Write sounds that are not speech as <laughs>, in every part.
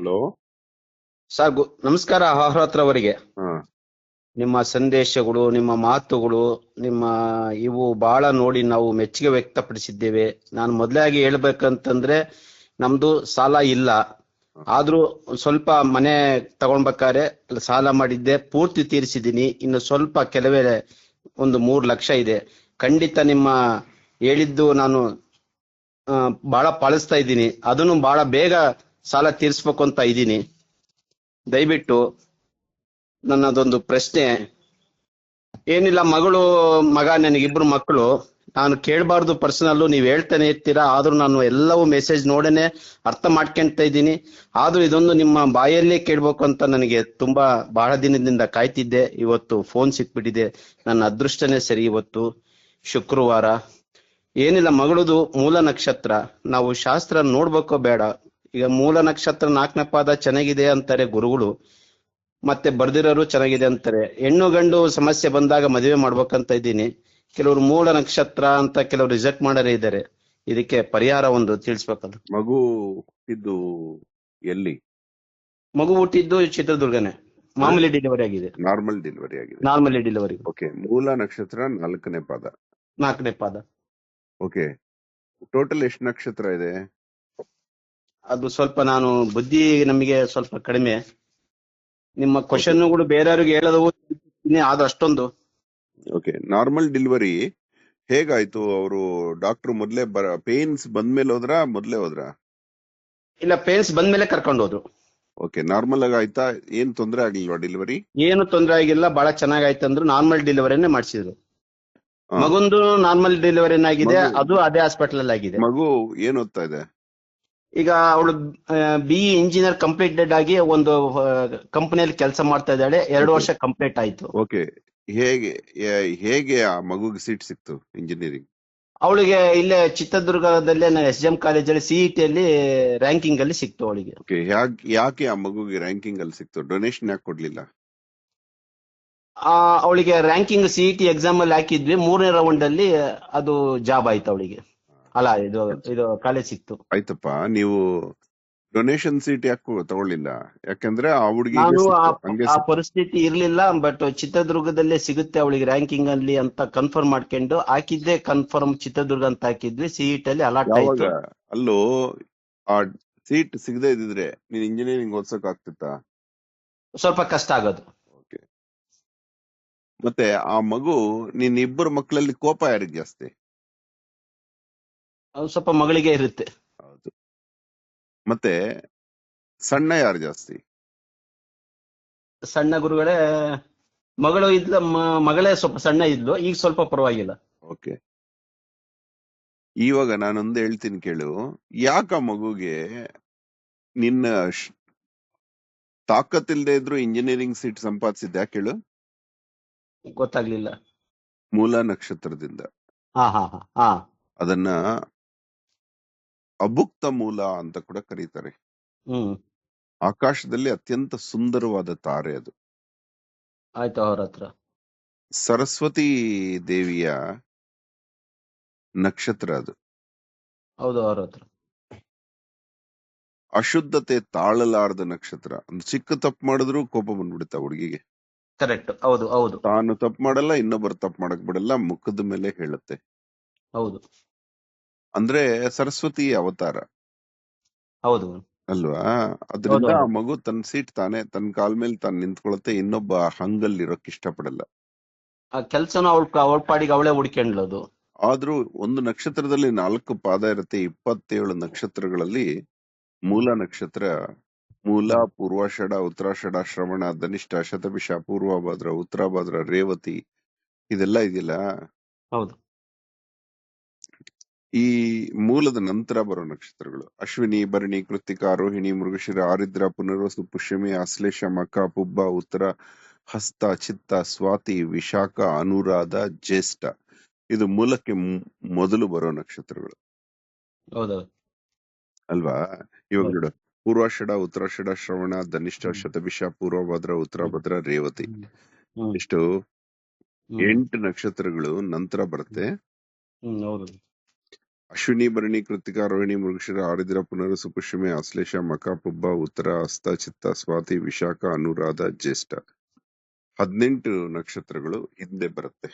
Hello? Sir ಗು- ನಮಸ್ಕಾರ ಅಹೋರಾತ್ರ ಅವರಿಗೆ ಹಾ. ನಿಮ್ಮ ಸಂದೇಶಗಳು ನಿಮ್ಮ ಮಾತುಗಳು ನಿಮ್ಮ ಇವು ಬಹಳ ನೋಡಿ ನಾವು ಮೆಚ್ಚುಗೆ ವ್ಯಕ್ತಪಡಿಸಿದ್ದೇವೆ. ನಾನು ಮೊದಲಾಗಿ ಹೇಳ್ಬೇಕಂತಂದ್ರೆ ನಮ್ದು ಸಾಲ ಇಲ್ಲ. ಆದ್ರೂ ಸ್ವಲ್ಪ ಮನೆ ತಗೊಳ್ಬೇಕಾದ್ರೆ ಸಾಲ ಮಾಡಿದ್ದೆ ಪೂರ್ತಿ ತೀರಿಸಿದ್ದೀನಿ. ಇನ್ನು ಸ್ವಲ್ಪ ಕೆಲವೇ ಒಂದು ಮೂರು ಲಕ್ಷ ಇದೆ. ಖಂಡಿತ ನಿಮ್ಮ ಹೇಳಿದ್ದು ನಾನು ಬಹಳ ಪಾಲಿಸ್ತಾ ಇದ್ದೀನಿ. ಅದನ್ನು ಬಹಳ ಬೇಗ ಸಾಲ ತೀರಿಸ್ಬೇಕು ಅಂತ ಇದ್ದೀನಿ. ದಯವಿಟ್ಟು ನನ್ನದೊಂದು ಪ್ರಶ್ನೆ. ಏನಿಲ್ಲ, ಮಗಳು, ಮಗ ನನಗಿಬ್ರು ಮಕ್ಕಳು. ನಾನು ಕೇಳಬಾರ್ದು ಪರ್ಸನಲ್ಲು, ನೀವು ಹೇಳ್ತಾನೆ ಇರ್ತೀರಾ? ಆದ್ರೂ ನಾನು ಎಲ್ಲವೂ ಮೆಸೇಜ್ ನೋಡೇನೆ, ಅರ್ಥ ಮಾಡ್ಕೊಂತ ಇದ್ದೀನಿ. ಆದ್ರೂ ಇದೊಂದು ನಿಮ್ಮ ಬಾಯಲ್ಲೇ ಕೇಳ್ಬೇಕು ಅಂತ ನನಗೆ ತುಂಬಾ ಬಹಳ ದಿನದಿಂದ ಕಾಯ್ತಿದ್ದೆ. ಇವತ್ತು ಫೋನ್ ಸಿಕ್ಬಿಟ್ಟಿದೆ. ನನ್ನ ಅದೃಷ್ಟನೇ ಸರಿ ಇವತ್ತು. ಶುಕ್ರವಾರ. ಏನಿಲ್ಲ, ಮಗಳದು ಮೂಲ ನಕ್ಷತ್ರ. ನಾವು ಶಾಸ್ತ್ರ ನೋಡ್ಬೇಕೋ ಬೇಡ. ಈಗ ಮೂಲ ನಕ್ಷತ್ರ ನಾಲ್ಕನೇ ಪಾದ ಚೆನ್ನಾಗಿದೆ ಅಂತಾರೆ ಗುರುಗಳು ಮತ್ತೆ ಬರ್ದಿರೋರು ಚೆನ್ನಾಗಿದೆ ಅಂತಾರೆ. ಹೆಣ್ಣು ಗಂಡು ಸಮಸ್ಯೆ ಬಂದಾಗ ಮದುವೆ ಮಾಡ್ಬೇಕಂತ ಇದ್ದೀನಿ. ಕೆಲವರು ಮೂಲ ನಕ್ಷತ್ರ ಅಂತ ಕೆಲವರು ರಿಜೆಕ್ಟ್ ಮಾಡರೇ ಇದ್ದಾರೆ. ಇದಕ್ಕೆ ಪರಿಹಾರ ಒಂದು ತಿಳಿಸ್ಬೇಕಲ್ಲ. ಮಗು ಹುಟ್ಟಿದ್ದು ಎಲ್ಲಿ? ಮಗು ಹುಟ್ಟಿದ್ದು ಚಿತ್ರದುರ್ಗನೇ. ಮಾಮೂಲಿ ಡೆಲಿವರಿ ಆಗಿದೆ. ನಾರ್ಮಲ್ ಡೆಲಿವರಿ ಆಗಿದೆ. ನಾರ್ಮಲಿ ಡೆಲಿವರಿ ಓಕೆ ಮೂಲ ನಕ್ಷತ್ರ ನಾಲ್ಕನೇ ಪಾದ. ನಾಲ್ಕನೇ ಪಾದ. ಓಕೆ ಟೋಟಲ್ ಎಷ್ಟು ನಕ್ಷತ್ರ ಇದೆ? ಅದು ಸ್ವಲ್ಪ ನಾನು ಬುದ್ಧಿ ನಮಗೆ ಸ್ವಲ್ಪ ಕಡಿಮೆ. ನಿಮ್ಮ ಕ್ವಶನ್ಗಳು ಬೇರೆಯವ್ರಿಗೆ ಹೇಳೋದು ಆದ್ರೆ ಅಷ್ಟೊಂದು. ಓಕೆ ನಾರ್ಮಲ್ ಡೆಲಿವರಿ ಹೇಗಾಯ್ತು? ಅವರು ಡಾಕ್ಟರ್ ಮೊದ್ಲೇ ಬರ ಪೇನ್ಸ್ ಬಂದ್ಮೇಲೆ ಹೋದ್ರ ಮೊದ್ಲೇ ಹೋದ್ರ? ಇಲ್ಲ ಪೇನ್ಸ್ ಬಂದ್ಮೇಲೆ ಕರ್ಕೊಂಡು ಹೋದ್ರು. ಓಕೆ ನಾರ್ಮಲ್ ಆಗಿ ಆಯ್ತಾ? ಏನ್ ತೊಂದ್ರೆ ಆಗ್ಲಿಲ್ವಾ ಡೆಲಿವರಿ ಏನು ತೊಂದರೆ ಆಗಿಲ್ಲ ಬಹಳ ಚೆನ್ನಾಗಾಯ್ತು ಅಂದ್ರು ನಾರ್ಮಲ್ ಡೆಲಿವರಿನೇ ಮಾಡಿಸಿದ್ರು. ಮಗುಂದು ನಾರ್ಮಲ್ ಡೆಲಿವರಿ ಆಗಿದೆ ಅದು ಅದೇ ಹಾಸ್ಪಿಟಲ್ ಅಲ್ಲಿ ಆಗಿದೆ. ಮಗು ಏನ್ ಓದ್ತಾ ಇದೆ? ಈಗ ಅವಳು ಬಿ ಇಂಜಿನಿಯರ್ ಕಂಪ್ಲೀಟೆಡ್ ಆಗಿ ಒಂದು ಕಂಪನಿಯಲ್ಲಿ ಕೆಲಸ ಮಾಡ್ತಾ ಇದ್ದಾಳೆ. ಎರಡು ವರ್ಷ ಕಂಪ್ಲೀಟ್ ಆಯ್ತು. ಓಕೆ ಹೇಗೆ ಹೇಗೆ ಆ ಮಗುಗೆ ಸೀಟ್ ಸಿಕ್ತು ಇಂಜಿನಿಯರಿಂಗ್ ಅವಳಿಗೆ ಇಲ್ಲೇ ಚಿತ್ರದುರ್ಗದಲ್ಲೇ ಎಸ್ ಜಿ ಎಂ ಕಾಲೇಜಲ್ಲಿ ಸಿಇಟಿ ಅಲ್ಲಿ ರ್ಯಾಂಕಿಂಗ್ ಅಲ್ಲಿ ಸಿಕ್ತು ಅವಳಿಗೆ. ಯಾಕೆ ಆ ಮಗುಗೆ ರ್ಯಾಂಕಿಂಗ್ ಅಲ್ಲಿ ಸಿಕ್ತು? ಡೊನೇಷನ್ ಯಾಕೆ ಕೊಡ್ಲಿಲ್ಲ? ಆ ಅವಳಿಗೆ ರ್ಯಾಂಕಿಂಗ್ ಸಿಇಟಿ ಎಕ್ಸಾಮ್ ಅಲ್ಲಿ ಹಾಕಿದ್ವಿ. ಮೂರನೇ ರೌಂಡ್ ಅಲ್ಲಿ ಅದು ಜಾಬ್ ಆಯ್ತು ಅವಳಿಗೆ. ಅಲ್ಲ ಇದು ಇದು ಕಾಲೇಜ್ ಸಿಕ್ತು. ಆಯ್ತಪ್ಪ ನೀವು ಡೊನೇಷನ್ ಸೀಟ್ ಯಾಕೆ ತಗೊಳ್ಳಿಲ್ಲ? ಯಾಕಂದ್ರೆ ಆ ಹುಡುಗಿ ನಾನು ಆ- ಪರಿಸ್ಥಿತಿ ಇರ್ಲಿಲ್ಲ ಬಟ್ ಚಿತ್ರದುರ್ಗದಲ್ಲೇ ಸಿಗುತ್ತೆ ಅವಳಿಗೆ ರ್ಯಾಂಕಿಂಗ್ ಅಲ್ಲಿ ಅಂತ ಕನ್ಫರ್ಮ್ ಮಾಡ್ಕೊಂಡು ಹಾಕಿದ್ದೆ ಕನ್ಫರ್ಮ್ ಚಿತ್ರದುರ್ಗ ಅಂತ ಹಾಕಿದ್ವಿ ಸೀಟ್ ಅಲ್ಲಿ ಅಲಾಟ್ ಆಯ್ತು. ಅಲ್ಲೂ ಆ ಸೀಟ್ ಸಿಗದೆ ಇದ್ರೆ ನೀನ್ ಇಂಜಿನಿಯರಿಂಗ್ ಓದ್ಸಕ್ ಆಗ್ತಿತ್ತಾ? ಸ್ವಲ್ಪ ಕಷ್ಟ ಆಗೋದು. ಮತ್ತೆ ಆ ಮಗು ನಿನ್ ಇಬ್ಬರು ಮಕ್ಕಳಲ್ಲಿ ಕೋಪ ಯಾರಿಗೆ ಜಾಸ್ತಿ? ಅದು ಸ್ವಲ್ಪ ಮಗಳಿಗೆ ಇರುತ್ತೆ. ಹೌದು. ಮತ್ತೆ ಸಣ್ಣ ಯಾರು ಜಾಸ್ತಿ? ಸಣ್ಣ ಗುರುಗಳೇ ಮಗಳು ಇದ್ಲ ಮ- ಮಗಳೇ ಸ್ವಲ್ಪ ಸಣ್ಣ ಇದ್ಲು ಈಗ ಸ್ವಲ್ಪ ಪರವಾಗಿಲ್ಲ. ಓಕೆ. ಇವಾಗ ನಾನೊಂದು ಹೇಳ್ತೀನಿ ಕೇಳು. ಯಾಕ ಮಗುಗೆ ನಿನ್ನ ಶ್- ತಾಕತ್ತಿಲ್ದೇ ಇದ್ರು ಇಂಜಿನಿಯರಿಂಗ್ ಸೀಟ್ ಸಂಪಾದಿಸಿದ್ದ ಯಾಕೆ ಹೇಳು ಗೊತ್ತಾಗ್ಲಿಲ್ಲ. ಮೂಲ ನಕ್ಷತ್ರದಿಂದ. ಹಾ ಹಾ ಹಾ ಹಾ. ಅದನ್ನ ಅಭುಕ್ತ ಮೂಲ ಅಂತ ಕೂಡ ಕರೀತಾರೆ. ಆಕಾಶದಲ್ಲಿ ಅತ್ಯಂತ ಸುಂದರವಾದ ತಾರೆ ಅದು. ಆಯ್ತು ಅವ್ರ ಹತ್ರ. ಸರಸ್ವತಿ ದೇವಿಯ ನಕ್ಷತ್ರ ಅದು. ಹೌದು ಅವ್ರ ಹತ್ರ. ಅಶುದ್ಧತೆ ತಾಳಲಾರದ ನಕ್ಷತ್ರ. ಚಿಕ್ಕ ತಪ್ಪು ಮಾಡಿದ್ರು ಕೋಪ ಬಂದ್ಬಿಡುತ್ತೆ ಹುಡುಗಿಗೆ. ಕರೆಕ್ಟ್. ಹೌದು ಹೌದು. ತಾನು ತಪ್ಪು ಮಾಡಲ್ಲ ಇನ್ನೊಬ್ಬರು ತಪ್ಪು ಮಾಡಕ್ ಬಿಡಲ್ಲ ಮುಖದ ಮೇಲೆ ಹೇಳುತ್ತೆ. ಹೌದು. ಅಂದ್ರೆ ಸರಸ್ವತಿ ಅವತಾರ. ಹೌದು. ಅಲ್ವಾ? ಅದರಿಂದ ಆ ಮಗು ತನ್ನ ಸೀಟ್ ತಾನೆ ತನ್ನ ಕಾಲ್ ಮೇಲೆ ತಾನು ನಿಂತ್ಕೊಳತ್ತೆ ಇನ್ನೊಬ್ಬ ಹಂಗಲ್ಲಿ ಇರೋಕ್ ಇಷ್ಟಪಡಲ್ಲ. ಆ ಕೆಲ್ಸನ ಅವಳ ಅವಳ ಪಾಡಿಗೆ ಅವಳೇ ಹುಡ್ಕೊಂಡ್ಲದು ಆದ್ರೂ ಒಂದು ನಕ್ಷತ್ರದಲ್ಲಿ ನಾಲ್ಕು ಪಾದ ಇರುತ್ತೆ ಇಪ್ಪತ್ತೇಳು ನಕ್ಷತ್ರಗಳಲ್ಲಿ ಮೂಲ ನಕ್ಷತ್ರ ಮೂಲ ಪೂರ್ವಾಷಾಢ ಉತ್ತರಾಷಡ ಶ್ರವಣ ಧನಿಷ್ಠ ಶತಭಿಷ ಪೂರ್ವಭದ್ರ ಉತ್ತರಭಾದ್ರ ರೇವತಿ ಇದೆಲ್ಲ ಇದೆಯಲ್ಲ? ಹೌದು. ಈ ಮೂಲದ ನಂತರ ಬರೋ ನಕ್ಷತ್ರಗಳು. ಅಶ್ವಿನಿ ಭರಣಿ ಕೃತಿಕ ರೋಹಿಣಿ ಮೃಗಶಿರ ಆರಿದ್ರ ಪುನರ್ವಸು ಪುಷ್ಯಮಿ ಅಶ್ಲೇಷ ಮಕ ಪುಬ್ಬ ಉತ್ತರ ಹಸ್ತ ಚಿತ್ತ ಸ್ವಾತಿ ವಿಶಾಖ ಅನುರಾಧ ಜ್ಯೇಷ್ಠ. ಇದು ಮೂಲಕ್ಕೆ ಮೊದಲು ಬರೋ ನಕ್ಷತ್ರಗಳು. ಅಲ್ವಾ? ಇವಾಗ. ನೋಡು. ಪೂರ್ವಾಷಡ ಉತ್ತರಾಷಡ ಶ್ರವಣ ಧನಿಷ್ಠ. ಶತಭಿಷ ಪೂರ್ವಭದ್ರ ಉತ್ತರಾಭದ್ರ ರೇವತಿ. ಇಷ್ಟು ಎಂಟು ನಕ್ಷತ್ರಗಳು ನಂತರ ಬರುತ್ತೆ. ಅಶ್ವಿನಿ ಭರಣಿ ಕೃತಿಕಾ ರೋಹಿಣಿ ಮೃಗಶಿರ ಆರಿದ್ರ ಪುನರಸು ಪುಷ್ಯಮಿ ಆಶ್ಲೇಷ ಮಕ ಪುಬ್ಬ ಉತ್ತರ ಹಸ್ತ ಚಿತ್ತ ಸ್ವಾತಿ ವಿಶಾಖ ಅನುರಾಧ ಜ್ಯೇಷ್ಠ. ಹದಿನೆಂಟು ನಕ್ಷತ್ರಗಳು ಹಿಂದೆ ಬರುತ್ತೆ.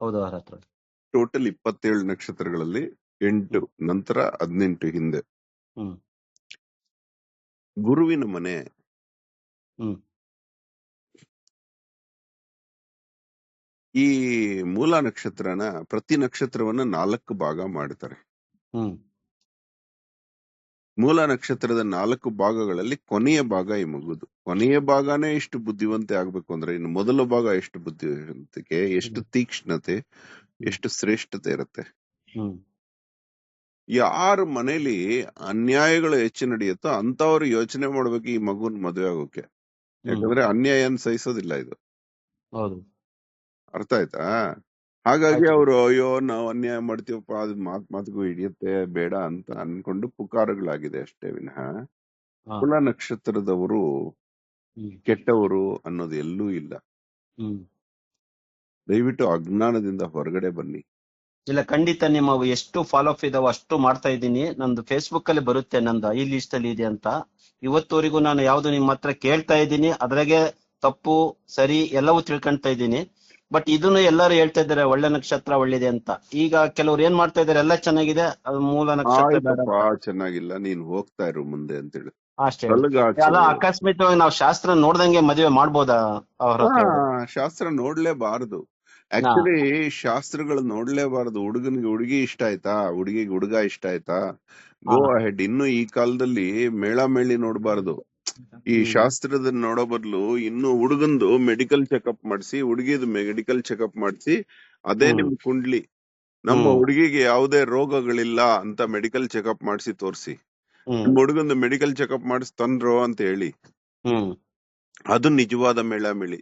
ಹೌದು ಹತ್ರ ಟೋಟಲ್ ಇಪ್ಪತ್ತೇಳು ನಕ್ಷತ್ರಗಳಲ್ಲಿ ಎಂಟು ನಂತರ ಹದಿನೆಂಟು ಹಿಂದೆ. ಹ್ಮ್. ಗುರುವಿನ ಮನೆ ಹ್ಮ್. ಈ ಮೂಲ ನಕ್ಷತ್ರನ ಪ್ರತಿ ನಕ್ಷತ್ರವನ್ನ ನಾಲ್ಕು ಭಾಗ ಮಾಡ್ತಾರೆ. ಮೂಲ ನಕ್ಷತ್ರದ ನಾಲ್ಕು ಭಾಗಗಳಲ್ಲಿ ಕೊನೆಯ ಭಾಗ ಈ ಮಗುದು. ಕೊನೆಯ ಭಾಗನೇ ಎಷ್ಟು ಬುದ್ಧಿವಂತೆ ಆಗ್ಬೇಕು ಅಂದ್ರೆ ಇನ್ನು ಮೊದಲ ಭಾಗ ಎಷ್ಟು ಬುದ್ಧಿವಂತಿಕೆ ಎಷ್ಟು ತೀಕ್ಷ್ಣತೆ ಎಷ್ಟು ಶ್ರೇಷ್ಠತೆ ಇರುತ್ತೆ. ಯಾರ ಮನೇಲಿ ಅನ್ಯಾಯಗಳು ಹೆಚ್ಚು ನಡೆಯುತ್ತೋ ಅಂತವ್ರು ಯೋಚನೆ ಮಾಡ್ಬೇಕು ಈ ಮಗುನ್ ಮದುವೆ ಆಗೋಕೆ. ಯಾಕಂದ್ರೆ ಅನ್ಯಾಯನ್ ಸಹಿಸೋದಿಲ್ಲ ಇದು. ಹೌದು. ಅರ್ಥ ಆಯ್ತಾ? ಹಾಗಾಗಿ ಆಯ್ತು. ಅವರು ಅಯ್ಯೋ ನಾವು ಅನ್ಯಾಯ ಮಾಡ್ತೀವಪ್ಪ ಅದು ಮಾತ್ ಮಾತಿಗೂ ಹಿಡಿಯುತ್ತೆ ಬೇಡ ಅಂತ ಅನ್ಕೊಂಡು ಪುಕಾರಗಳಾಗಿದೆ ಅಷ್ಟೇ ವಿನಃ. ಹಾ. ಕುಲ ನಕ್ಷತ್ರದವರು ಹ್ಮ್. ಕೆಟ್ಟವರು ಅನ್ನೋದು ಎಲ್ಲೂ ಇಲ್ಲ. ಹ್ಮ್. ದಯವಿಟ್ಟು ಅಜ್ಞಾನದಿಂದ ಹೊರಗಡೆ ಬನ್ನಿ. ಇಲ್ಲ ಖಂಡಿತ ನಿಮ್ಮ ಎಷ್ಟು ಫಾಲೋ ಅಪ್ ಇದಾವ ಅಷ್ಟು ಮಾಡ್ತಾ ಇದ್ದೀನಿ. ನಂದು ಫೇಸ್ಬುಕ್ ಅಲ್ಲಿ ಬರುತ್ತೆ ನಂದು ಈ ಲಿಸ್ಟ್ ಅಲ್ಲಿ ಇದೆ ಅಂತ. ಇವತ್ತುವರೆಗೂ ನಾನು ಯಾವ್ದು ನಿಮ್ಮ ಹತ್ರ ಕೇಳ್ತಾ ಇದ್ದೀನಿ. ಅದ್ರಾಗೆ ತಪ್ಪು ಸರಿ ಎಲ್ಲವೂ ತಿಳ್ಕೊಂತಾ ಇದ್ದೀನಿ. ಬಟ್ ಇದನ್ನು ಎಲ್ಲರೂ ಹೇಳ್ತಾ ಇದ್ದಾರೆ ಒಳ್ಳೆ ನಕ್ಷತ್ರ ಒಳ್ಳೇದೆ ಅಂತ. ಈಗ ಕೆಲವ್ರು ಏನ್ ಮಾಡ್ತಾ ಇದಾರೆ ಎಲ್ಲ ಚೆನ್ನಾಗಿದೆ? ಅದು ಮೂಲ ನಕ್ಷತ್ರ ಬೇಡ ಚೆನ್ನಾಗಿಲ್ಲ. ನೀನ್ ಹೋಗ್ತಾ ಇರು ಮುಂದೆ ಅಂತೇಳಿ. ಅಷ್ಟೇ. ಹೇಳಿ ಅಕಸ್ಮಿತವಾಗಿ ಅಲ್ಲ ಅಕಸ್ಮಾತ್ವಾಗಿ ನಾವು ಶಾಸ್ತ್ರ ನೋಡ್ದಂಗೆ ಮದುವೆ ಮಾಡ್ಬೋದಾ ಅವ್ರ ಹಾ ಹತ್ರ? ಅವ್ರು? ಶಾಸ್ತ್ರ ನೋಡ್ಲೇಬಾರದು. ಆಕ್ಚುಲಿ ಶಾಸ್ತ್ರಗಳು ನೋಡ್ಲೇಬಾರದು. ಹುಡುಗನಿಗೆ ಹುಡುಗಿ ಇಷ್ಟ ಆಯ್ತಾ? ಹುಡುಗಿಗೆ ಹುಡುಗ ಇಷ್ಟ ಆಯ್ತಾ? ಗೋ ಅಹೆಡ್ ಇನ್ನು ಈ ಕಾಲದಲ್ಲಿ ಮೇಳ ಮೇಳಿ ನೋಡ್ಬಾರ್ದು. ಈ ಶಾಸ್ತ್ರದ ನೋಡೋ ಬದಲು ಇನ್ನು ಹುಡುಗಂದು ಮೆಡಿಕಲ್ ಚೆಕಪ್ ಮಾಡಿಸಿ ಹುಡುಗಿದು ಮೆಡಿಕಲ್ ಚೆಕಪ್ ಮಾಡಿಸಿ ಅದೇ ನಿಮ್ ಕುಂಡ್ಲಿ. ನಮ್ಮ ಹುಡುಗಿಗೆ ಯಾವುದೇ ರೋಗಗಳಿಲ್ಲ ಅಂತ ಮೆಡಿಕಲ್ ಚೆಕಪ್ ಮಾಡಿಸಿ ತೋರಿಸಿ. ನಿಮ್ ಹುಡುಗಂದು ಮೆಡಿಕಲ್ ಚೆಕಪ್ ಮಾಡಿಸಿ ತಂದ್ರು ಅಂತ ಹೇಳಿ. ಅದು ನಿಜವಾದ ಮೇಳ ಮೇಳಿ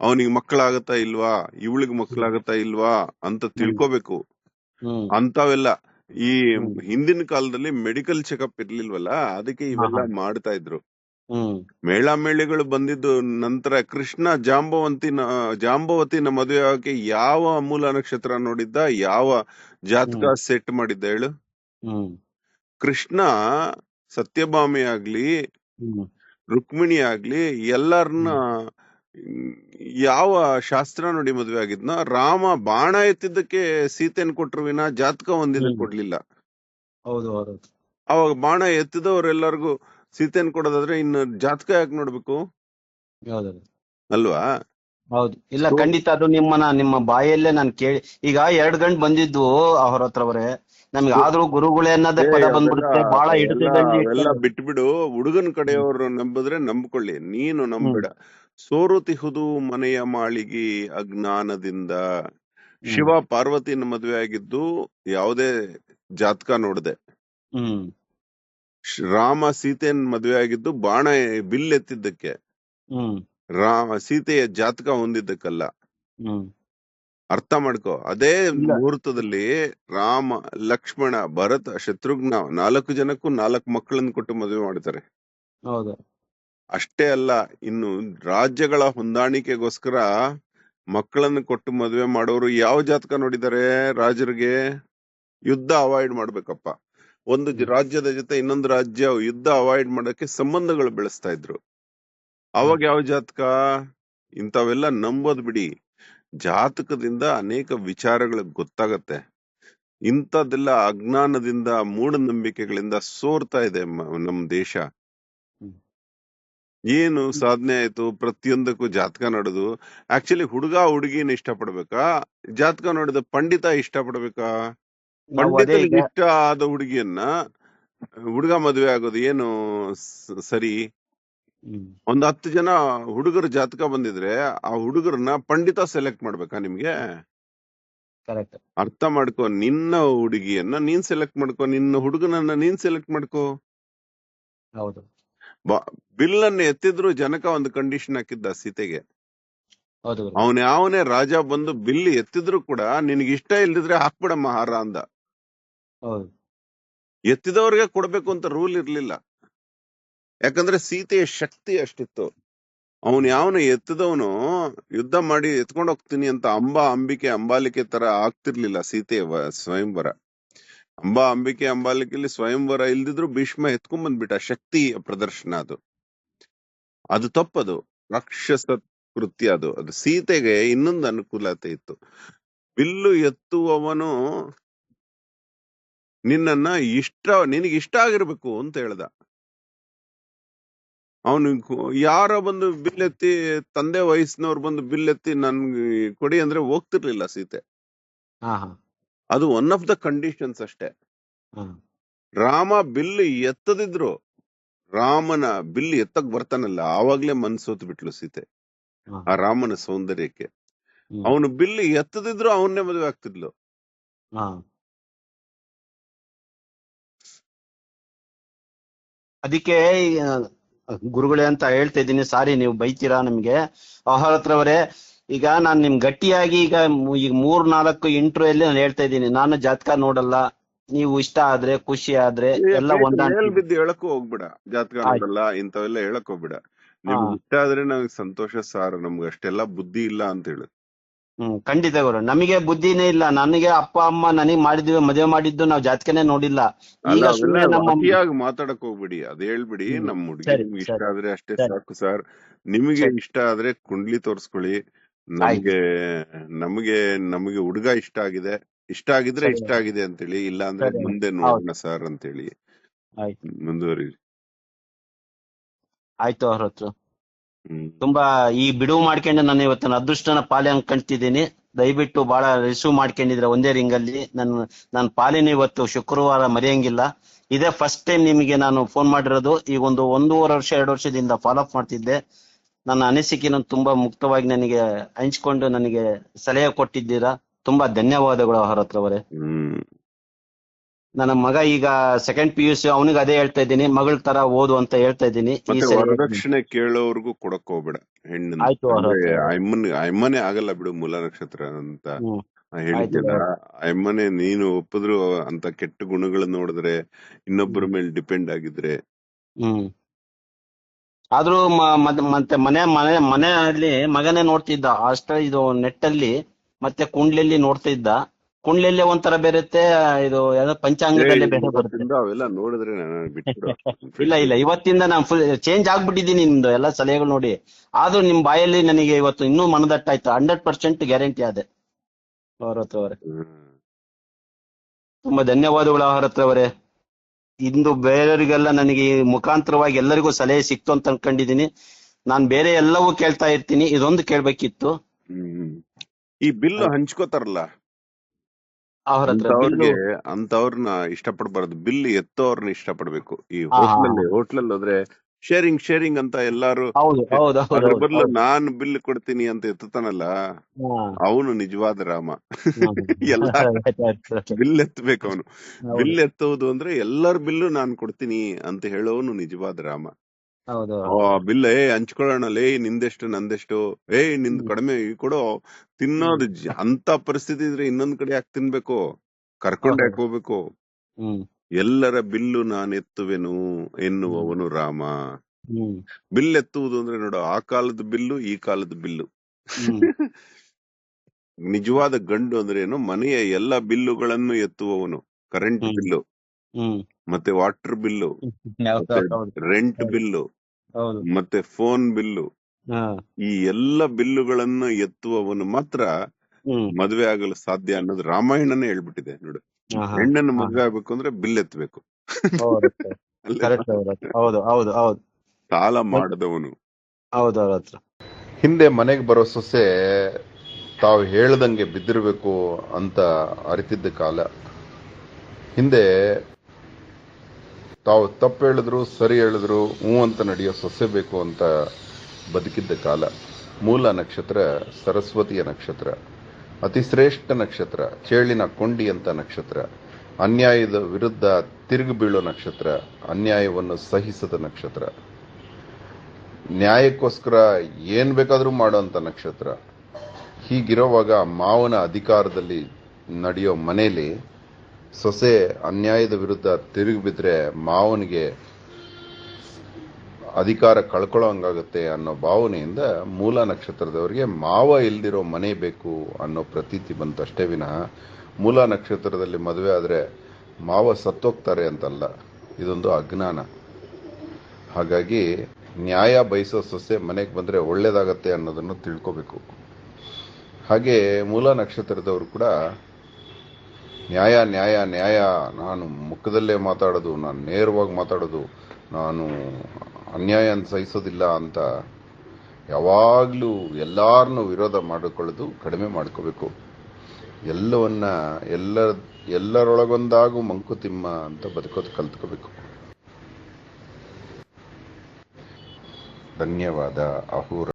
ಅವನಿಗೆ ಮಕ್ಕಳಾಗತ್ತಾ ಇಲ್ವಾ? ಇವಳಿಗೆ ಮಕ್ಕಳಾಗತ್ತಾ ಇಲ್ವಾ? ಅಂತ ತಿಳ್ಕೊಬೇಕು. ಅಂತವೆಲ್ಲ ಈ ಹಿಂದಿನ ಕಾಲದಲ್ಲಿ ಮೆಡಿಕಲ್ ಚೆಕಪ್ ಇರ್ಲಿಲ್ವಲ್ಲ ಅದಕ್ಕೆ ಇವೆಲ್ಲ ಮಾಡ್ತಾ ಇದ್ರು. ಮೇಳ ಮೇಳಿಗಳು ಬಂದಿದ್ದು ನಂತರ ಕೃಷ್ಣ ಜಾಂಬವಂತಿನ ಜಾಂಬವತಿನ ಮದುವೆ ಆಗಿ ಯಾವ ಮೂಲ ನಕ್ಷತ್ರ ನೋಡಿದ್ದ ಯಾವ ಜಾತಕ ಸೆಟ್ ಮಾಡಿದ್ದ ಹೇಳು? ಹ್ಮ್. ಕೃಷ್ಣ ಸತ್ಯಭಾಮಿ ಆಗ್ಲಿ ರುಕ್ಮಿಣಿ ಆಗ್ಲಿ ಎಲ್ಲರನ್ನ ಯಾವ ಶಾಸ್ತ್ರ ನೋಡಿ ಮದ್ವೆ ಆಗಿದ್ನ ರಾಮ ಬಾಣ ಎತ್ತಿದ್ದಕ್ಕೆ ಸೀತೆನ್ ಕೊಟ್ರು ವಿನ ಜಾತಕ ಒಂದಿನ ಕೊಡ್ಲಿಲ್ಲ. ಹೌದು. ಅವಾಗ ಬಾಣ ಎತ್ತಿದವ್ರೆಲ್ಲರಿಗೂ ಸೀತೆನ್ ಕೊಡೋದಾದ್ರೆ ಇನ್ನು ಜಾತಕ ಯಾಕೆ ನೋಡ್ಬೇಕು? ಹೌದು ಅಲ್ವಾ? ಹೌದು. ಇಲ್ಲ ಖಂಡಿತ ಅದು ನಿಮ್ಮನ್ನ ನಿಮ್ಮ ಬಾಯಲ್ಲೇ ನಾನು ಕೇಳಿ ಈಗ ಎರಡ್ ಗಂಟೆ ಬಂದಿದ್ದು ಅವ್ರ ಹತ್ರವ್ರೆ ನಮ್ಗೆ ಆದ್ರೂ ಗುರುಗಳೇ ಅನ್ನೋದೇ ಪದ ಬಂದ್ಬಿಡುತ್ತೆ ಬಹಳ ಎಲ್ಲ ಬಿಟ್ಬಿಡು ಹುಡುಗನ ಕಡೆಯವರು ನಂಬಿದ್ರೆ ನಂಬ್ಕೊಳ್ಳಿ ನೀನು ನಂಬಿಡ. ಸೋರು ತಿಹುದು ಮನೆಯ ಮಾಳಿಗೆ ಅಜ್ಞಾನದಿಂದ. ಶಿವ ಪಾರ್ವತಿನ ಮದುವೆ ಆಗಿದ್ದು ಯಾವುದೇ ಜಾತಕ ನೋಡದೆ. ಹ್ಮ್. ರಾಮ ಸೀತೆಯನ್ ಮದುವೆ ಆಗಿದ್ದು ಬಾಣ ಬಿಲ್ ಎತ್ತಿದ್ದಕ್ಕೆ. ರಾಮ ಸೀತೆಯ ಜಾತಕ ಹೊಂದಿದ್ದಕ್ಕಲ್ಲ. ಹ್ಮ್. ಅರ್ಥ ಮಾಡ್ಕೋ. ಅದೇ ಮುಹೂರ್ತದಲ್ಲಿ ರಾಮ ಲಕ್ಷ್ಮಣ ಭರತ ಶತ್ರುಘ್ನ ನಾಲ್ಕು ಜನಕ್ಕೂ ನಾಲ್ಕು ಮಕ್ಕಳನ್ನ ಕೊಟ್ಟು ಮದುವೆ ಮಾಡ್ತಾರೆ. ಹೌದು. ಅಷ್ಟೇ ಅಲ್ಲ ಇನ್ನು ರಾಜ್ಯಗಳ ಹೊಂದಾಣಿಕೆಗೋಸ್ಕರ ಮಕ್ಕಳನ್ನು ಕೊಟ್ಟು ಮದುವೆ ಮಾಡೋರು ಯಾವ ಜಾತಕ ನೋಡಿದ್ದಾರೆ ರಾಜರಿಗೆ? ಯುದ್ಧ ಅವಾಯ್ಡ್ ಮಾಡ್ಬೇಕಪ್ಪ. ಒಂದು ರಾಜ್ಯದ ಜೊತೆ ಇನ್ನೊಂದು ರಾಜ್ಯ ಯುದ್ಧ ಅವಾಯ್ಡ್ ಮಾಡಕ್ಕೆ ಸಂಬಂಧಗಳು ಬೆಳೆಸ್ತಾ ಇದ್ರು. ಅವಾಗ ಯಾವ ಜಾತಕ? ಇಂಥವೆಲ್ಲ ನಂಬೋದ್ ಬಿಡಿ. ಜಾತಕದಿಂದ ಅನೇಕ ವಿಚಾರಗಳು ಗೊತ್ತಾಗತ್ತೆ. ಇಂಥದ್ದೆಲ್ಲ ಅಜ್ಞಾನದಿಂದ ಮೂಢನಂಬಿಕೆಗಳಿಂದ ಸೋರ್ತಾ ಇದೆ ನಮ್ಮ ನಮ್ ದೇಶ. ಏನು ಸಾಧನೆ ಆಯ್ತು? ಪ್ರತಿಯೊಂದಕ್ಕೂ ಜಾತಕ ನಡೆದು. ಆಕ್ಚುಲಿ ಹುಡುಗ ಹುಡುಗಿನ ಇಷ್ಟಪಡ್ಬೇಕಾ? ಜಾತಕ ನೋಡಿದ ಪಂಡಿತ ಇಷ್ಟಪಡ್ಬೇಕಾ? ನಾವು ಇಷ್ಟ ಆದ ಹುಡುಗಿಯನ್ನ ಹುಡುಗ ಮದುವೆ ಆಗೋದು ಏನು ಸ- ಸರಿ? ಒಂದ್ ಹತ್ತು ಜನ ಹುಡುಗರ ಜಾತಕ ಬಂದಿದ್ರೆ ಆ ಹುಡುಗರನ್ನ ಪಂಡಿತ ಸೆಲೆಕ್ಟ್ ಮಾಡ್ಬೇಕಾ ನಿಮ್ಗೆ? ಕರೆಕ್ಟ್. ಅರ್ಥ ಮಾಡ್ಕೋ ನಿನ್ನ ಹುಡುಗಿಯನ್ನ ನೀನ್ ಸೆಲೆಕ್ಟ್ ಮಾಡ್ಕೋ ನಿನ್ನ ಹುಡುಗನನ್ನ ನೀನ್ ಸೆಲೆಕ್ಟ್ ಮಾಡ್ಕೋ. ಹೌದು. ಬಿಲ್ ಅನ್ನ ಎತ್ತಿದ್ರು ಜನಕ ಒಂದು ಕಂಡೀಷನ್ ಹಾಕಿದ್ದ ಸೀತೆಗೆ. ಹೌದು ಗುರು. ಅವನ್ ಯಾವನೇ ರಾಜ ಬಂದು ಬಿಲ್ ಎತ್ತಿದ್ರು ಕೂಡ ನಿನಗೆ ಇಷ್ಟ ಇಲ್ದಿದ್ರೆ ಹಾಕ್ಬಿಡಮ್ಮ ಹಾರ ಅಂದ. ಹೌದು. ಎತ್ತಿದವ್ರಿಗೆ ಕೊಡ್ಬೇಕು ಅಂತ ರೂಲ್ ಇರ್ಲಿಲ್ಲ. ಯಾಕಂದ್ರೆ ಸೀತೆಯ ಶಕ್ತಿ ಅಷ್ಟಿತ್ತು. ಅವನು ಯಾವನ ಎತ್ತದವನು ಯುದ್ಧ ಮಾಡಿ ಎತ್ಕೊಂಡು ಹೋಗ್ತೀನಿ ಅಂತ ಅಂಬಾ ಅಂಬಿಕೆ ಅಂಬಾಲಿಕೆ ತರ ಆಗ್ತಿರ್ಲಿಲ್ಲ ಸೀತೆಯ ಸ್ವಯಂವರ. ಅಂಬಾ ಅಂಬಿಕೆ ಅಂಬಾಲಿಕೆಯಲ್ಲಿ ಸ್ವಯಂವರ ಇಲ್ದಿದ್ರು ಭೀಷ್ಮ ಎತ್ಕೊಂಡ್ ಬಂದ್ಬಿಟ್ಟ ಶಕ್ತಿ ಪ್ರದರ್ಶನ ಅದು. ಅದು ತಪ್ಪದು. ರಾಕ್ಷಸ ಕೃತ್ಯ ಅದು. ಅದು ಸೀತೆಗೆ ಇನ್ನೊಂದು ಅನುಕೂಲತೆ ಇತ್ತು. ಬಿಲ್ಲು ಎತ್ತುವವನು ನಿನ್ನನ್ನ ಇಷ್ಟ ನಿನಗೆ ಇಷ್ಟ ಆಗಿರ್ಬೇಕು ಅಂತ ಹೇಳ್ದ. ಅವನು ಯಾರೋ ಬಂದು ಬಿಲ್ಲೆತ್ತಿ ತಂದೆ ವಯಸ್ಸಿನವ್ರು ಬಂದು ಬಿಲ್ಲೆತ್ತಿ ನನ್ಗೆ ಕೊಡಿ ಅಂದ್ರೆ ಹೋಗ್ತಿರ್ಲಿಲ್ಲ ಸೀತೆ. ಅದು ಒನ್ ಆಫ್ ದ ಕಂಡೀಷನ್ಸ್ ಅಷ್ಟೇ. ರಾಮ ಬಿಲ್ ಎತ್ತದಿದ್ರು ರಾಮನ ಬಿಲ್ ಎತ್ತಕ್ ಬರ್ತಾನಲ್ಲ ಆವಾಗ್ಲೇ ಮನ್ಸೋತ್ ಬಿಟ್ಲು ಸೀತೆ ಆ ರಾಮನ ಸೌಂದರ್ಯಕ್ಕೆ. ಅವನು ಬಿಲ್ ಎತ್ತದಿದ್ರು ಅವನ್ನೇ ಮದುವೆ ಆಗ್ತಿದ್ಲು. ಅದಕ್ಕೆ ಗುರುಗಳೇ ಅಂತ ಹೇಳ್ತಾ ಇದ್ದೀನಿ. ಸಾರಿ ನೀವು ಬೈತೀರಾ ನಮ್ಗೆ? ಆಹಾರತ್ರವರೇ ಈಗ ನಾನ್ ನಿಮ್ ಗಟ್ಟಿಯಾಗಿ ಈಗ ಈಗ ಮೂರ್ ನಾಲ್ಕು ಇಂಟರ್ವ್ಯೂ ಅಲ್ಲಿ ನಾನು ಹೇಳ್ತಾ ಇದ್ದೀನಿ. ನಾನು ಜಾತಕ ನೋಡಲ್ಲ. ನೀವು ಇಷ್ಟ ಆದ್ರೆ ಖುಷಿ ಆದ್ರೆ ಎಲ್ಲ ಬಿದ್ದು ಹೇಳಕ್ಕೂ ಹೋಗ್ಬಿಡ. ಜಾತಕ. ನೋಡಲ್ಲ ಇಂಥವೆಲ್ಲ ಹೇಳಕ್ ಹೋಗ್ಬಿಡ. ನಿಮ್ಗೆ ಇಷ್ಟ ಆದ್ರೆ ನಮ್ಗೆ ಸಂತೋಷ ಸಾರ್. ನಮ್ಗೆ ಅಷ್ಟೆಲ್ಲ ಬುದ್ಧಿ ಇಲ್ಲ ಅಂತ ಹೇಳು. ಹ್ಮ್ ಖಂಡಿತ ಗುರು. ನಮಗೆ ಬುದ್ಧಿನೇ ಇಲ್ಲ. ನನಗೆ ಅಪ್ಪ ಅಮ್ಮ ನನಗೆ ಮಾಡಿದ್ವಿ ಮದುವೆ ಮಾಡಿದ್ದು ನಾವು ಜಾತಕನೇ ನೋಡಿಲ್ಲ. ಅಲ್ಲ ಈಗ ನಮ್ಮ ಅತಿಯಾಗಿ ಮಾತಾಡಕ್ ಹೋಗ್ಬಿಡಿ. ಅದ್ ಹೇಳ್ಬಿಡಿ ಹ್ಮ್. ನಮ್ ಹುಡುಗಿ. ಸರಿ, ನಿಮ್ಗೆ ಇಷ್ಟ ಸರಿ, ಆದ್ರೆ ಅಷ್ಟೇ ಸರಿ. ಸಾಕು ಸರ್. ನಿಮಗೆ ಸರಿ. ಇಷ್ಟ ಆದ್ರೆ ಕುಂಡ್ಲಿ ತೋರ್ಸ್ಕೊಳ್ಳಿ. ನಮ್ಗೆ ನಮಗೆ ನಮಗೆ ಹುಡುಗ ಇಷ್ಟ ಆಗಿದೆ. ಇಷ್ಟ ಆಗಿದ್ರೆ ಸರಿ. ಇಷ್ಟ ಆಗಿದೆ ಅಂತೇಳಿ ಇಲ್ಲ ಅಂದ್ರೆ ಸರಿ. ಮುಂದೆ ನೋಡೋಣ ಸರ್ ಅಂತೇಳಿ ಆಯ್ತು. ಮುಂದುವರಿ ಆಯ್ತು ಅವ್ರ ಹತ್ರ ತುಂಬಾ ಈ ಬಿಡುವು ಮಾಡ್ಕೊಂಡು ನಾನು ಇವತ್ತು ಅದೃಷ್ಟನ ಪಾಲೆ ಅನ್ಕೊಂತಿದ್ದೀನಿ ದಯವಿಟ್ಟು ಬಹಳ ರಿಸೀವ್ ಮಾಡ್ಕೊಂಡಿದ್ರೆ ಒಂದೇ ರಿಂಗ್ ಅಲ್ಲಿ ನನ್ನ ನನ್ನ ಪಾಲಿನ ಇವತ್ತು ಶುಕ್ರವಾರ ಮರೆಯಂಗಿಲ್ಲ. ಇದೇ ಫಸ್ಟ್ ಟೈಮ್ ನಿಮಗೆ ನಾನು ಫೋನ್ ಮಾಡಿರೋದು. ಈಗ ಒಂದು ಒಂದೂವರೆ ವರ್ಷ, ಎರಡು ವರ್ಷದಿಂದ ಫಾಲೋ ಅಪ್ ಮಾಡ್ತಿದ್ದೆ. ನನ್ನ ಅನಿಸಿಕೆನ ತುಂಬಾ ಮುಕ್ತವಾಗಿ ನನಗೆ ಹಂಚ್ಕೊಂಡು ನನಗೆ ಸಲಹೆ ಕೊಟ್ಟಿದ್ದೀರಾ. ತುಂಬಾ ಧನ್ಯವಾದಗಳು ಅವರ ಹತ್ರ ಅವರೇ. ಹ್ಮ್. ನನ್ನ ಮಗ ಈಗ ಸೆಕೆಂಡ್ ಪಿ ಯು ಸಿ ಅವನಿಗೆ ಅದೇ ಹೇಳ್ತಾ ಇದ್ದೀನಿ ಮಗಳ ತರ ಓದು ಅಂತ ಹೇಳ್ತಾ ಇದ್ದೀನಿ. ಈ ಮತ್ತೆ ಸರಿ ವರದಕ್ಷಿಣೆ ಕೇಳೋರ್ಗೂ ಕೊಡಕ್ ಹೋಗ್ಬೇಡ ಹೆಣ್ಣು ಆಯ್ತು ಅವ್ರ ಅಂದ್ರೆ ಹತ್ರ. ಅಮ್ಮನ್ ಅಮ್ಮನೇ ಆಗಲ್ಲ ಬಿಡು ಮೂಲ ನಕ್ಷತ್ರ ಅಂತ ಹ್ಮ್. ಅಮ್ಮನೇ ನೀನು ಒಪ್ಪಿದ್ರು ಅಂತ ಕೆಟ್ಟ ಗುಣಗಳನ್ನ ನೋಡಿದ್ರೆ ಇನ್ನೊಬ್ಬರ ಮೇಲೆ ಡಿಪೆಂಡ್ ಆಗಿದ್ರೆ. ಹ್ಮ್. ಆದ್ರೂ ಮ- ಮದ್- ಮತ್ತೆ ಮನೆ ಮನೆ ಮನೆಯಲ್ಲಿ ಮಗನೇ ನೋಡ್ತಿದ್ದ ಅಷ್ಟ ಇದು ನೆಟ್ಟಲ್ಲಿ ಮತ್ತೆ ಕುಂಡ್ಲಲ್ಲಿ ನೋಡ್ತಾ ಇದ್ದ ಕುಂಡ್ಲಿಯಲ್ಲಿ ಒಂಥರ ಬೇರುತ್ತೆ ಇದು ಯಾವ್ದೋ ಪಂಚಾಂಗದಲ್ಲಿ ಬೇರೆ ಬರುತ್ತೆ. ಇವತ್ತಿಂದ ಅವೆಲ್ಲ ನೋಡಿದ್ರೆ ನಾನು ಬಿಟ್ಬಿಡು. <laughs> ಇಲ್ಲ ಇಲ್ಲ ಇವತ್ತಿಂದ ನಾನು ಫುಲ್ ಚೇಂಜ್ ಆಗ್ಬಿಟ್ಟಿದ್ದೀನಿ ನಿಮ್ದು ಎಲ್ಲ ಸಲಹೆಗಳು ನೋಡಿ. ಆದ್ರೂ ನಿಮ್ ಬಾಯಲ್ಲಿ ನನಗೆ ಇವತ್ತು ಇನ್ನೂ ಮನದಟ್ಟಾಯ್ತು ಹಂಡ್ರೆಡ್ ಪರ್ಸೆಂಟ್ ಗ್ಯಾರಂಟಿ ಅದೇ ಅವ್ರ ಹತ್ರ ಅವರೇ. ಹ್ಮ್. ತುಂಬಾ ಧನ್ಯವಾದಗಳು ಅವರ ಹತ್ರ ಅವರೇ. ಇಂದು ಬೇರೆಯವರಿಗೆಲ್ಲ ನನಗೆ ಈ ಮುಖಾಂತರವಾಗಿ ಎಲ್ಲರಿಗೂ ಸಲಹೆ ಸಿಕ್ತು ಅಂತ ಅನ್ಕೊಂಡಿದೀನಿ ನಾನ್ ಬೇರೆ ಎಲ್ಲವೂ ಕೇಳ್ತಾ ಇರ್ತೀನಿ ಇದೊಂದು ಕೇಳ್ಬೇಕಿತ್ತು. ಹ್ಮ್. ಈ ಬಿಲ್ ಹಂಚ್ಕೋತಾರಲ್ಲ? ಅವ್ರ ಹತ್ರ ಅಂತವ್ರಿಗೆ ಬಿಲ್ಲು ಅಂತವ್ರನ್ನ ಇಷ್ಟಪಡಬಾರ್ದು. ಬಿಲ್ ಎತ್ತೋರ್ನ ಇಷ್ಟಪಡ್ಬೇಕು. ಈ ಹಾ, ಹಾ, ಹೋಟ್ಲಲ್ಲಿ ಹೋಟ್ಲಲ್ಲಿ ಹೋದ್ರೆ ಶೇರಿಂಗ್ ಶೇರಿಂಗ್ ಅಂತ ಎಲ್ಲಾರು ಹೌದು ಹೌದು ಹೌದು ಅದ್ರ ಹೌದು ಬದಲು ಹೌದು. ನಾನ್ ಬಿಲ್ ಕೊಡ್ತೀನಿ ಅಂತ ಎತ್ತುತ್ತಾನಲ್ಲ ಹಾ, ಅವನು ನಿಜವಾದ ರಾಮ. <laughs> ಎಲ್ಲ. <laughs> ಬಿಲ್ ಎತ್ತಬೇಕು ಅವನು. ಹೌದು, ಬಿಲ್ ಎತ್ತುವುದು ಅಂದ್ರೆ ಎಲ್ಲಾರ್ ಬಿಲ್ಲು ನಾನ್ ಕೊಡ್ತೀನಿ ಅಂತ ಹೇಳೋನು ನಿಜವಾದ ರಾಮ. ಹೌದು. ಬಿಲ್ ಏ ಹಂಚ್ಕೊಳ್ಳೋಣ ಲೇ ನಿಂದೆಷ್ಟು ನಂದೆಷ್ಟು ಏ ನಿಂದ್ ಕಡಿಮೆ ಈ ಕೊಡು ತಿನ್ನೋದು ಜ- ಅಂತ ಪರಿಸ್ಥಿತಿ ಇದ್ರೆ ಇನ್ನೊಂದ್ ಕಡೆ ಯಾಕೆ ತಿನ್ಬೇಕು? ಕರ್ಕೊಂಡ್. ಯಾಕೆ ಹೋಗ್ಬೇಕು? ಹ್ಮ್. ಎಲ್ಲರ ಬಿಲ್ಲು ನಾನು ಎತ್ತುವೆನು ಎನ್ನುವವನು ರಾಮ. ಹ್ಮ್. ಬಿಲ್ ಎತ್ತುವುದು ಅಂದ್ರೆ ನೋಡು ಆ ಕಾಲದ ಬಿಲ್ಲು ಈ ಕಾಲದ ಬಿಲ್ಲು. ಹ್ಮ್. ನಿಜವಾದ ಗಂಡು ಅಂದ್ರೆ ಏನು ಮನೆಯ ಎಲ್ಲ ಬಿಲ್ಲುಗಳನ್ನು ಎತ್ತುವವನು ಕರೆಂಟ್ ಹ್ಮ್. ಬಿಲ್ಲು. ಹ್ಮ್. ಮತ್ತೆ ವಾಟರ್ ಬಿಲ್ಲು ಹೌದು, ಮತ್ತೆ ಹೌದು ರೆಂಟ್ ಹೌದು. ಬಿಲ್ಲು ಹೌದು. ಮತ್ತೆ ಫೋನ್ ಬಿಲ್ಲು ಹಾ. ಈ ಎಲ್ಲ ಬಿಲ್ಲುಗಳನ್ನ ಎತ್ತುವವನು ಮಾತ್ರ ಹ್ಮ್. ಮದುವೆ ಆಗಲು ಸಾಧ್ಯ ಅನ್ನೋದು ರಾಮಾಯಣನೇ ಹೇಳ್ಬಿಟ್ಟಿದೆ. ನೋಡು. ಹಾ, ಹಾ. ಹೆಣ್ಣನ್ನು ಹಾ. ಮದುವೆ ಆಗ್ಬೇಕು ಅಂದ್ರೆ ಬಿಲ್ ಎತ್ತಬೇಕು ಹೌದು <laughs> ಕರೆಕ್ಟ್ ಹೌದು ಹೌದು ಹೌದು. ಸಾಲ ಮಾಡದವನು. ಹೌದು ಅವ್ರ ಹತ್ರ ಹಿಂದೆ ಮನೆಗೆ ಬರೋ ಸೊಸೆ ತಾವು ಹೇಳ್ದಂಗೆ ಬಿದ್ದಿರಬೇಕು ಅಂತ ಅರಿತಿದ್ದ ಕಾಲ. ಹಿಂದೆ ತಾವು ತಪ್ಪು ಹೇಳಿದ್ರು, ಸರಿ ಹೇಳಿದ್ರು, ಹ್ಞೂ ಅಂತ ನಡೆಯೋ ಸೊಸೆ ಬೇಕು ಅಂತ ಬದುಕಿದ್ದ ಕಾಲ. ಮೂಲ ನಕ್ಷತ್ರ, ಸರಸ್ವತಿಯ ನಕ್ಷತ್ರ ಅತಿ ಶ್ರೇಷ್ಠ ನಕ್ಷತ್ರ, ಚೇಳಿನ ಕೊಂಡಿ ಅಂತ ನಕ್ಷತ್ರ, ಅನ್ಯಾಯದ ವಿರುದ್ಧ ತಿರುಗಿ ಬೀಳೋ ನಕ್ಷತ್ರ, ಅನ್ಯಾಯವನ್ನು ಸಹಿಸದ ನಕ್ಷತ್ರ. ನ್ಯಾಯಕ್ಕೋಸ್ಕರ ಏನ್ ಬೇಕಾದರೂ ಮಾಡೋಂಥ ನಕ್ಷತ್ರ. ಹೀಗಿರುವಾಗ ಮಾವನ ಅಧಿಕಾರದಲ್ಲಿ ನಡೆಯೋ ಮನೆಯಲ್ಲಿ ಸೊಸೆ ಅನ್ಯಾಯದ ವಿರುದ್ಧ ತಿರುಗಿ ಬಿದ್ರೆ ಮಾವನಿಗೆ ಅಧಿಕಾರ ಕಳ್ಕೊಳ್ಳೋ ಹಂಗಾಗುತ್ತೆ ಅನ್ನೋ ಭಾವನೆಯಿಂದ ಮೂಲ ನಕ್ಷತ್ರದವರಿಗೆ ಮಾವ ಇಲ್ದಿರೋ ಮನೆ ಬೇಕು ಅನ್ನೋ ಪ್ರತೀತಿ ಬಂತಷ್ಟೇ ವಿನಃ ಮೂಲ ನಕ್ಷತ್ರದಲ್ಲಿ ಮದುವೆ ಆದರೆ ಮಾವ ಸತ್ತೋಗ್ತಾರೆ ಅಂತಲ್ಲ. ಇದೊಂದು ಅಜ್ಞಾನ. ಹಾಗಾಗಿ ನ್ಯಾಯ ಬಯಸೋ ಸೊಸೆ ಮನೆಗೆ ಬಂದರೆ ಒಳ್ಳೇದಾಗತ್ತೆ ಅನ್ನೋದನ್ನು ತಿಳ್ಕೋಬೇಕು. ಹಾಗೆ ಮೂಲ ನಕ್ಷತ್ರದವರು ಕೂಡ ನ್ಯಾಯ ನ್ಯಾಯ ನ್ಯಾಯ. ನಾನು ಮುಖದಲ್ಲೇ ಮಾತಾಡೋದು, ನಾನು ನೇರವಾಗಿ ಮಾತಾಡೋದು, ನಾನು ಅನ್ಯಾಯ ಸಹಿಸೋದಿಲ್ಲ ಅಂತ ಯಾವಾಗಲೂ ಎಲ್ಲಾರನ್ನೂ ವಿರೋಧ ಮಾಡಿಕೊಳ್ಳೋದು ಕಡಿಮೆ ಮಾಡ್ಕೋಬೇಕು. ಎಲ್ಲವನ್ನ ಎಲ್ಲ, ಎಲ್ಲರೊಳಗೊಂದಾಗೂ ಮಂಕುತಿಮ್ಮ ಅಂತ ಬದುಕೋದು ಕಲ್ತ್ಕೋಬೇಕು. ಧನ್ಯವಾದ, ಅಹೂರ.